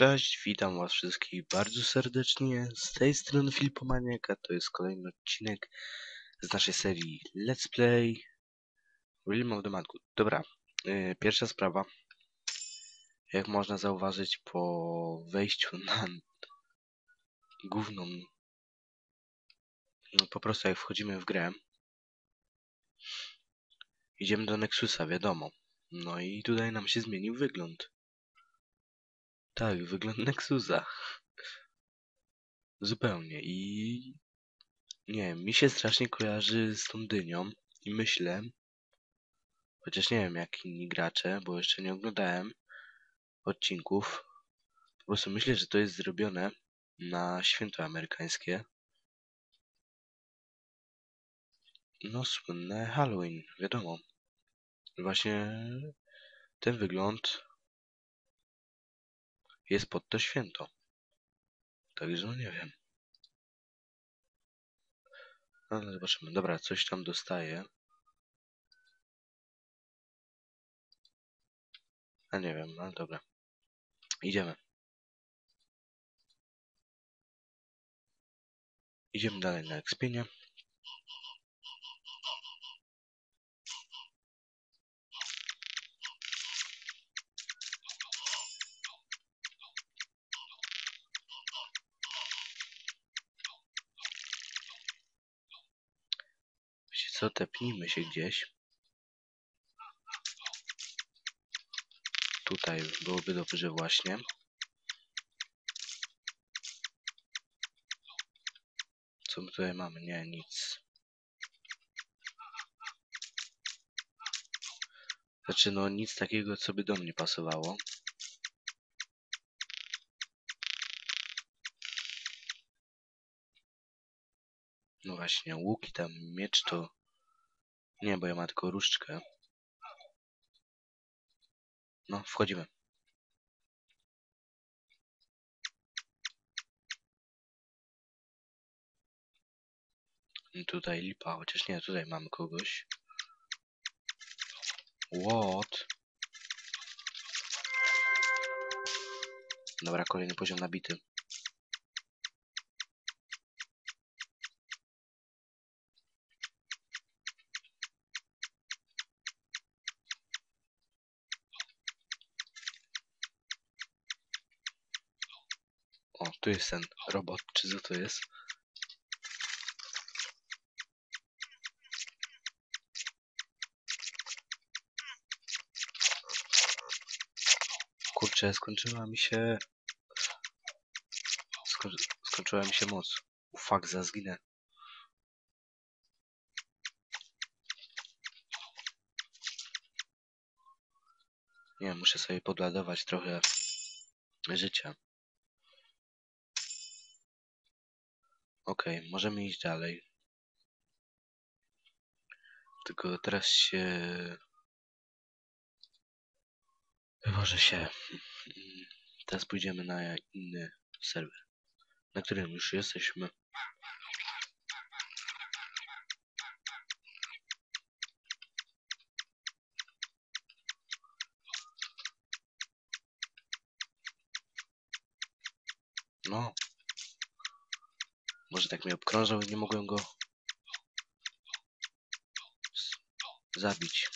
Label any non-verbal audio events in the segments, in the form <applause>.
Cześć, witam was wszystkich bardzo serdecznie. Z tej strony Filipomaniaka, to jest kolejny odcinek z naszej serii Let's Play Realm of the Mad God. Dobra, yy, pierwsza sprawa. Jak można zauważyć po wejściu na główną... No, po prostu jak wchodzimy w grę, idziemy do Nexusa, wiadomo. No i tutaj nam się zmienił wygląd. Tak, wygląd Nexusa. Zupełnie. I nie wiem, mi się strasznie kojarzy z tą dynią i myślę, chociaż nie wiem jak inni gracze, bo jeszcze nie oglądałem odcinków. Po prostu myślę, że to jest zrobione na święto amerykańskie. No, słynne Halloween, wiadomo. Właśnie ten wygląd jest pod to święto. Także no nie wiem. Ale zobaczymy. Dobra, coś tam dostaję. A nie wiem, no dobra. Idziemy. Idziemy dalej na ekspienie. Co, tepnijmy się gdzieś. Tutaj byłoby dobrze właśnie. Co my tutaj mamy? Nie, nic. Znaczy no nic takiego, co by do mnie pasowało. No właśnie, łuk i tam miecz to... Nie, bo ja mam tylko różdżkę. No, wchodzimy. Tutaj lipa, chociaż nie, tutaj mamy kogoś. What? Dobra, kolejny poziom nabity. O, tu jest ten robot, czy co to jest? Kurczę, skończyła mi się... Sko skończyła mi się moc. Fuck, za zginę. Nie, muszę sobie podładować trochę życia. Okej, możemy iść dalej. Tylko teraz się... Wywożę się. Teraz pójdziemy na inny serwer, na którym już jesteśmy. No. Może tak mnie obkrążał i nie mogłem go zabić.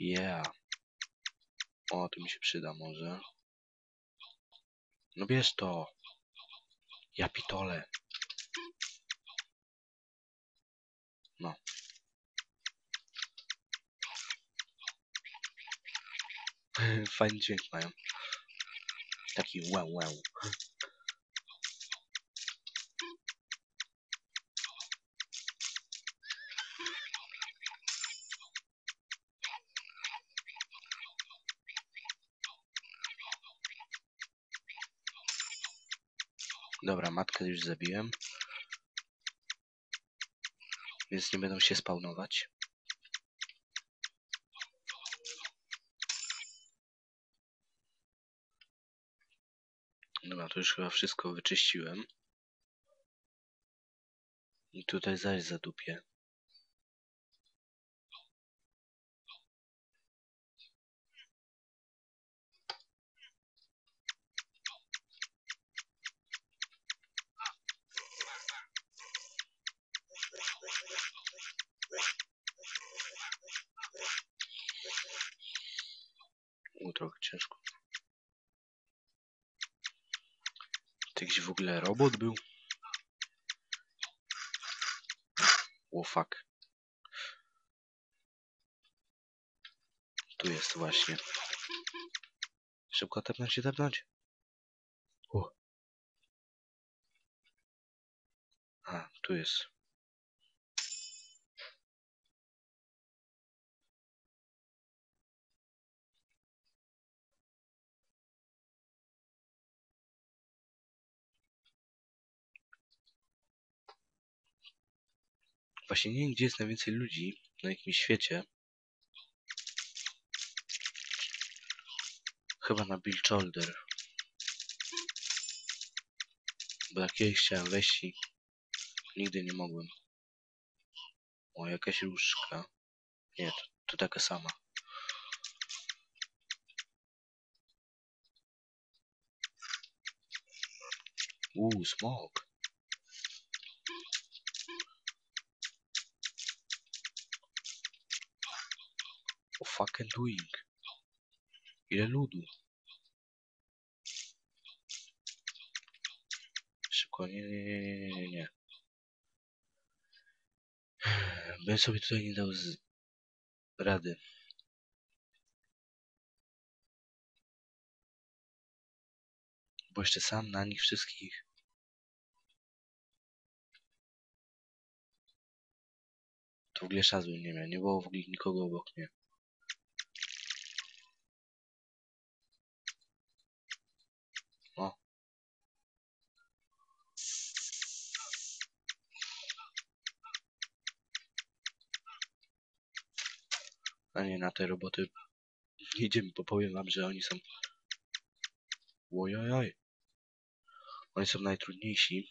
Yeah. O, to mi się przyda może. No bierz to. Ja pitole. No. <laughs> Fajny dźwięk mają. Taki wow wow. Dobra, matkę już zabiłem. Więc nie będą się spawnować. to już chyba wszystko wyczyściłem. I tutaj zaś zadupię. trochę ciężko. Jakiś w ogóle robot był? O fuck. Tu jest właśnie. Szybko tepnąć się tepnąć. O. A, tu jest. Właśnie nie wiem, gdzie jest najwięcej ludzi na jakimś świecie. Chyba na Bill Shoulder. Bo jak kiedyś chciałem wejść i nigdy nie mogłem. O, jakaś różdżka. Nie, to, to taka sama. Uuu, smok. O fucking doing. Ile ludu. Szybko, <sighs> nie, nie, nie, nie, nie, nie, nie. Bym sobie tutaj nie dał z... rady. Bo jeszcze sam na nich wszystkich. W ogóle szazu nie miał, nie było w ogóle nikogo obok mnie. O. A nie, na te roboty idziemy, bo powiem wam, że oni są... Ojojoj. Oni są najtrudniejsi,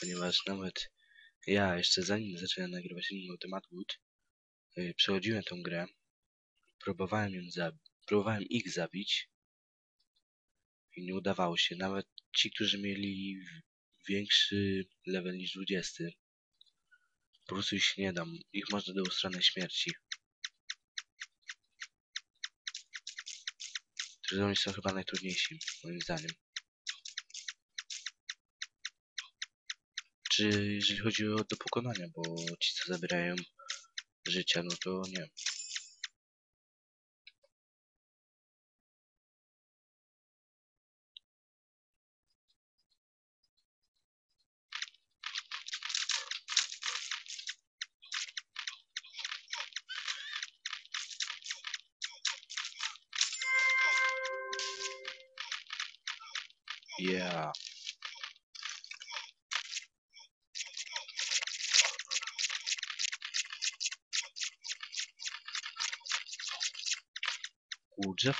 ponieważ nawet ja jeszcze zanim zacząłem nagrywać inną temat Wood, yy, przechodziłem tą grę, próbowałem ją próbowałem ich zabić i nie udawało się. Nawet ci, którzy mieli większy level niż 20, po prostu ich nie dam. Ich można do ustranej śmierci. Także oni są chyba najtrudniejsi, moim zdaniem. Czy jeżeli chodzi o do pokonania, bo ci co zabierają życia, no to nie. olacak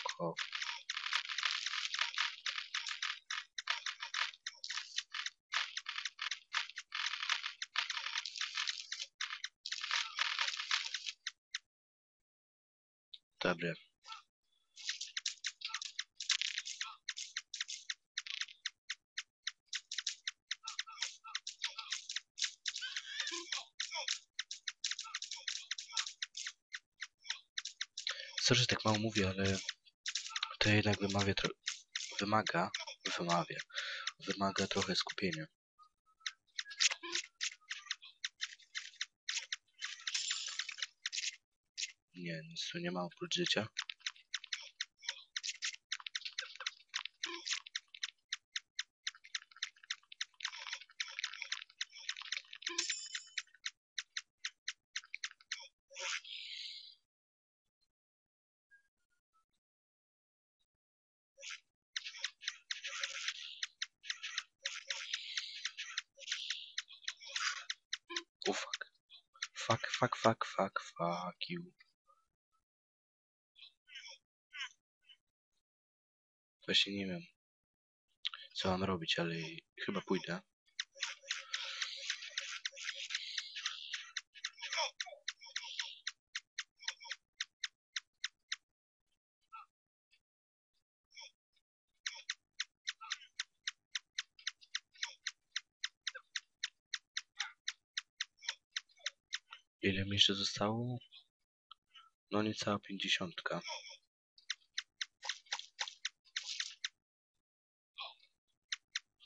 mało mówię, ale to jednak wymawia wymaga, wymawia, wymaga trochę skupienia. Nie, nic tu nie ma oprócz życia. Oh fuck. Fuck, fuck, fuck, fuck, you. Właśnie nie wiem, co mam robić, ale chyba pójdę. Ile mi jeszcze zostało? No niecała pięćdziesiątka.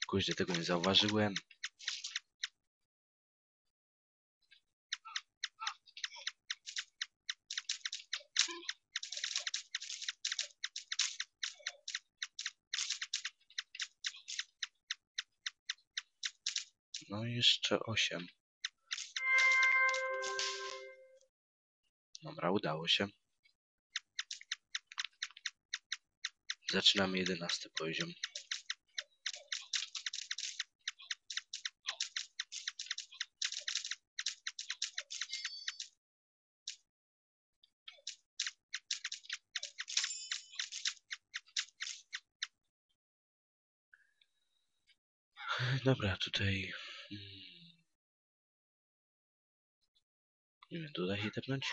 Kuźle tego nie zauważyłem. No i jeszcze osiem. Dobra, udało się. Zaczynamy jedenasty poziom. Dobra, tutaj... mm, Nie wiem, tutaj się tepnąć?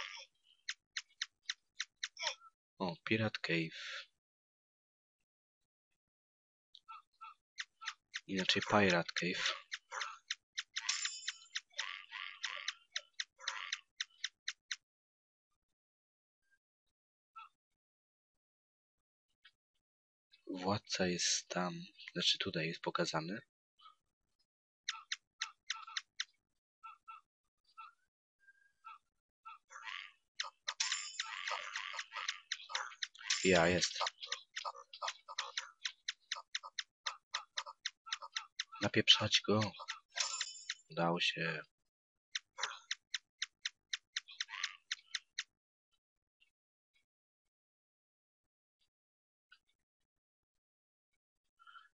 O, Pirate Cave. Inaczej Pirate Cave. Władca jest tam, znaczy tutaj jest pokazany. Ja jest. Napieprzać go. Udało się.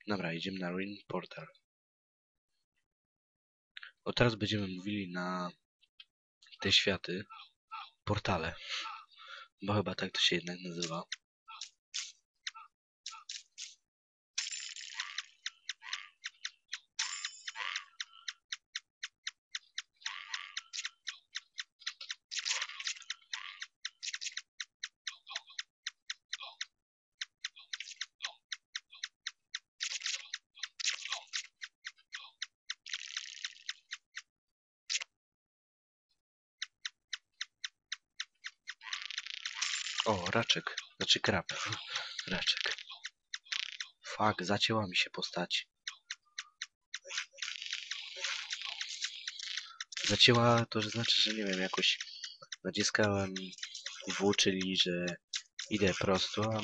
Dobra, idziemy na Ruin Portal. O teraz będziemy mówili na te światy. Portale. Bo chyba tak to się jednak nazywa. O, raczek. Znaczy krab. Raczek. Fuck, zacięła mi się postać. Zacięła to, że znaczy, że nie wiem, jakoś naciskałem W, czyli że idę prosto, a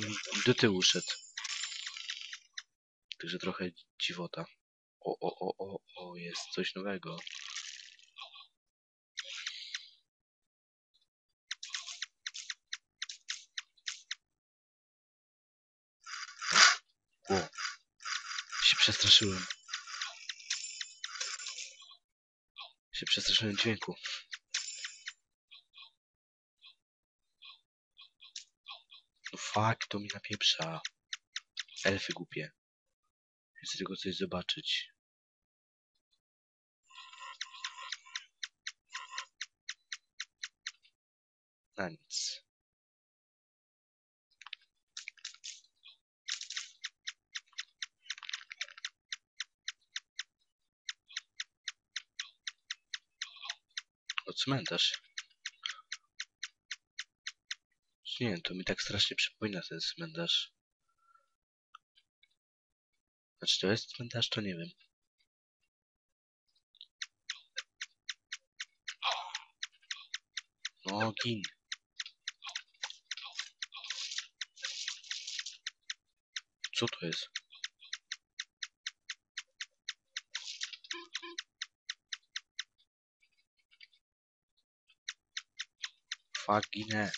do tyłu szedł. Także trochę dziwota. O, o, o, o, o, jest coś nowego. O, się przestraszyłem. Się przestraszyłem dźwięku. Fuck, to mi napieprza. Elfy głupie. Chcę tylko coś zobaczyć. Na nic. O cmentarz. Nie wiem, to mi tak strasznie przypomina ten cmentarz. Znaczy to jest cmentarz, to nie wiem. No, gin. Co to jest? Fuck, ginę.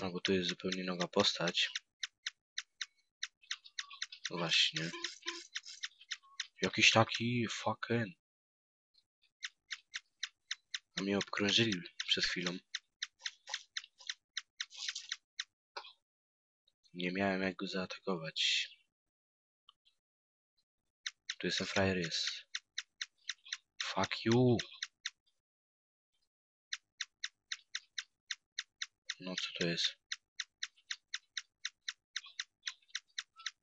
No bo tu jest zupełnie nowa postać. Właśnie. Jakiś taki fucking. A mnie obkrążyli przed chwilą. Nie miałem jak go zaatakować. Tu jest ten frajer jest. Fuck you. No co to jest?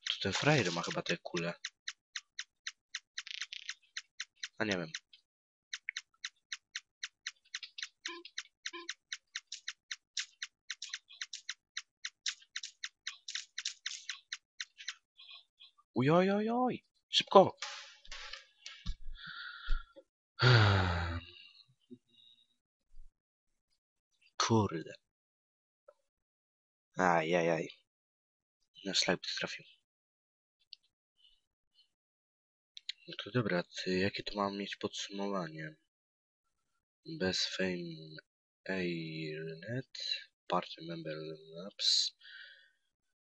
To ten frajer ma chyba te kule. A nie wiem. Ujojojoj! Szybko! Kurde. Ajajaj. Nasz live trafił. No to dobra, ty, jakie to mam mieć podsumowanie? Bez fame Airnet, party member maps,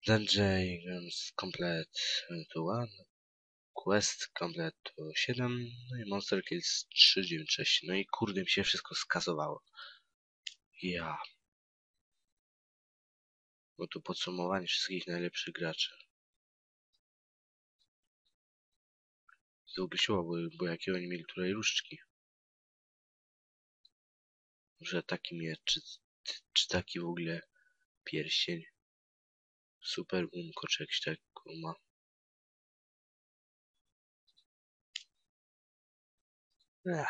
Dungeons complete to 1, quest complete to 7, no i monster kills 396. No i kurde mi się wszystko skasowało. Ja. No to podsumowanie wszystkich najlepszych graczy. Zaubysiło, bo, bo jakie oni mieli tutaj różdżki. Że taki miecz, czy, czy taki w ogóle pierścień. Super umko, czy jakiś tak ma. Ech,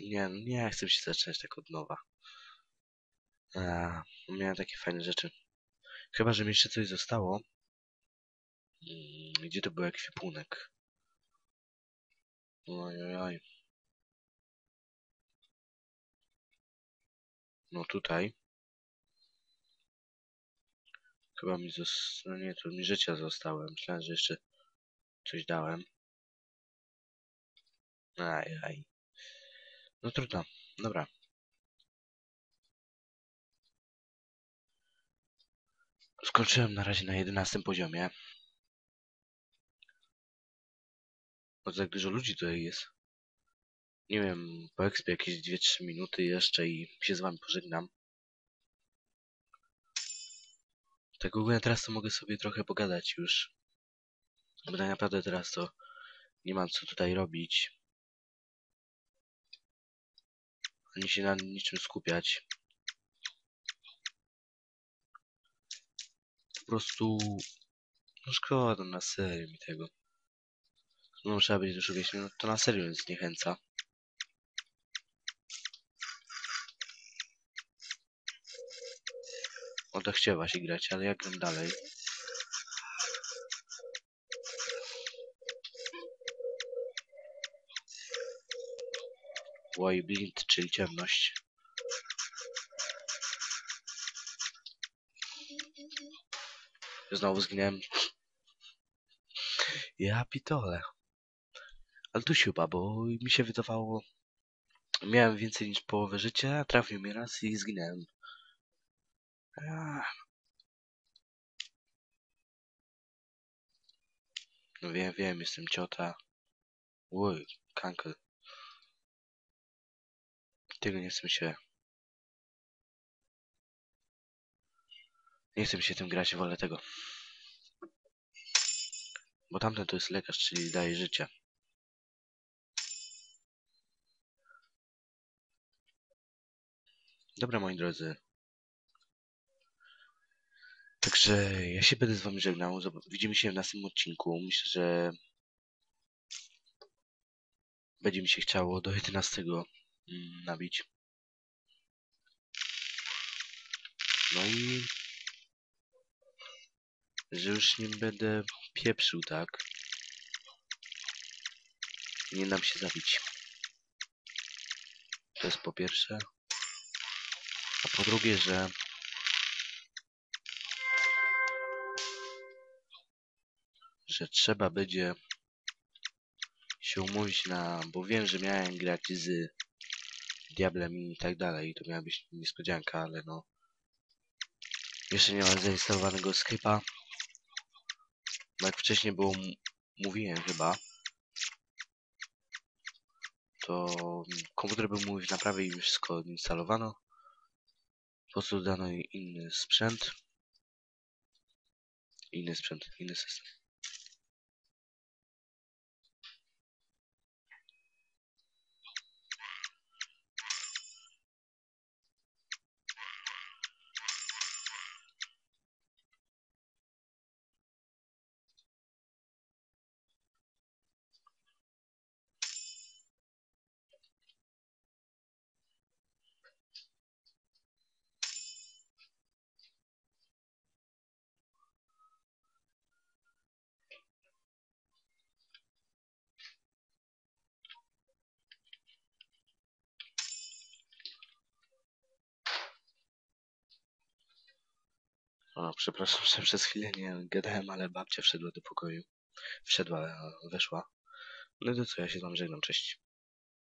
nie, nie chcę się zaczynać tak od nowa. Ech, miałem takie fajne rzeczy. Chyba, że mi jeszcze coś zostało. Mm, Gdzie to był ekwipunek? Ojojoj. No tutaj. Chyba mi zostało... No nie, to mi życia zostało. Myślałem, że jeszcze coś dałem. Ajaj. No trudno. Dobra. Skończyłem na razie na 11 poziomie. O, tak dużo ludzi tutaj jest. Nie wiem, po expie jakieś 2-3 minuty jeszcze i się z wami pożegnam. Tak ogólnie teraz to mogę sobie trochę pogadać już. Bo tak naprawdę teraz to nie mam co tutaj robić. Ani się na niczym skupiać. Po prostu... No szkoda na serio mi tego. No trzeba będzie dużo wieść, no to na serio mnie zniechęca. Odechciewa się grać, ale jak gram dalej? Oj, blind, czyli ciemność. Znowu zginąłem. Ja pitole. Ale tu siuba, bo mi się wydawało... Miałem więcej niż połowę życia, trafił mi raz i zginąłem. No wiem, wiem, jestem ciota. Oj, kankel. Tego nie chcę się... Nie chcę się tym grać, wolę tego. Bo tamten to jest lekarz, czyli daje życie. Dobra, moi drodzy. Także ja się będę z wami żegnał. Widzimy się w następnym odcinku. Myślę, że będzie mi się chciało do 11 mm, nabić. No i że już nie będę pieprzył, tak? Nie dam się zabić. To jest po pierwsze. A po drugie, że że trzeba będzie się umówić na, bo wiem, że miałem grać z Diablem i tak dalej, i to miała być niespodzianka, ale no jeszcze nie mam zainstalowanego Skype'a. Bo jak wcześniej było, mówiłem chyba, to komputer był mój w naprawie i wszystko instalowano. Po prostu dano inny sprzęt. Inny sprzęt, inny system. O, przepraszam, <laughs> że przez chwilę nie gadałem, ale babcia wszedła do pokoju. Wszedła, weszła. No to co, ja się tam żegnam, cześć.